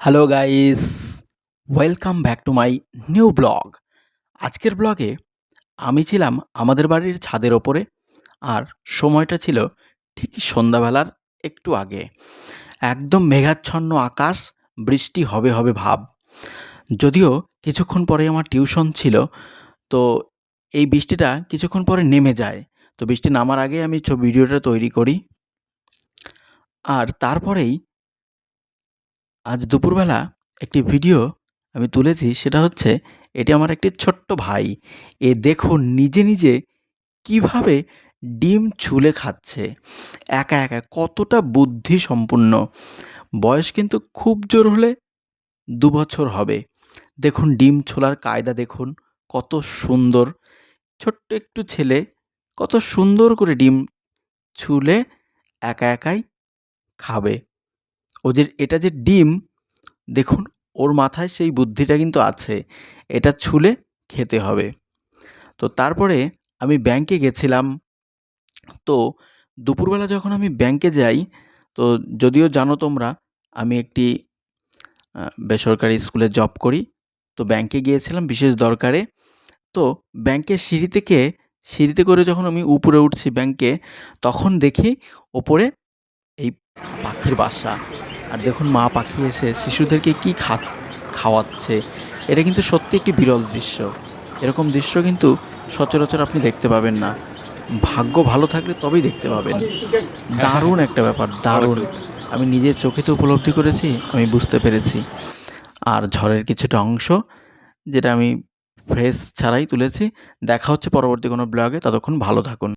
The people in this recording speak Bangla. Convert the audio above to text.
Hello guys welcome back to my new blog আজকের ব্লগে আমি ছিলাম আমাদের বাড়ির ছাদের ওপরে, আর সময়টা ছিল ঠিক সন্ধ্যাবেলার একটু আগে। একদম মেঘাচ্ছন্ন আকাশ, বৃষ্টি হবে হবে ভাব। যদিও কিছুক্ষণ পরে আমার টিউশন ছিল, তো এই বৃষ্টিটা কিছুক্ষণ পরে নেমে যায়। তো বৃষ্টি নামার আগে আমি ছ- ভিডিওটা তৈরি করি। আর তারপরেই আজ দুপুরবেলা একটি ভিডিও আমি তুলেছি, সেটা হচ্ছে এটি আমার একটি ছোট্ট ভাই। এ দেখুন নিজে নিজে কীভাবে ডিম ছুলে খাচ্ছে। একা একা কতটা বুদ্ধি সম্পূর্ণ বয়স কিন্তু খুব জোর হলে দু বছর হবে। দেখুন ডিম ছোলার কায়দা দেখুন, কত সুন্দর। ছোট্ট একটু ছেলে, কত সুন্দর করে ডিম ছুলে একা একাই খাবে। ও যে, এটা যে ডিম, দেখুন, ওর মাথায় সেই বুদ্ধিটা কিন্তু আছে। এটা ছুলে খেতে হবে। তো তারপরে আমি ব্যাংকে গেছিলাম। তো দুপুরবেলা যখন আমি ব্যাংকে যাই, তো যদিও জানো তোমরা, আমি একটি বেসরকারি স্কুলে জব করি। তো ব্যাংকে গিয়েছিলাম বিশেষ দরকারে। তো ব্যাংকের সিঁড়ি থেকে সিঁড়িতে করে যখন আমি উপরে উঠছি ব্যাংকে, তখন দেখি ওপরে এই পাখির বাসা। আর দেখুন মা পাখি এসে শিশুদেরকে কি খা, খাওয়াচ্ছে। এটা কিন্তু সত্যি একটি বিরল দৃশ্য। এরকম দৃশ্য কিন্তু সচরাচর আপনি দেখতে পাবেন না। ভাগ্য ভালো থাকলে তবেই দেখতে পাবেন। দারুণ একটা ব্যাপার, দারুণ। আমি নিজের চোখে তো উপলব্ধি করেছি, আমি বুঝতে পেরেছি। আর ঝড়ের কিছুটা অংশ, যেটা আমি ফ্রেশ ছাড়াই তুলেছি। দেখা হচ্ছে পরবর্তী কোনো ব্লগে, ততক্ষণ ভালো থাকুন।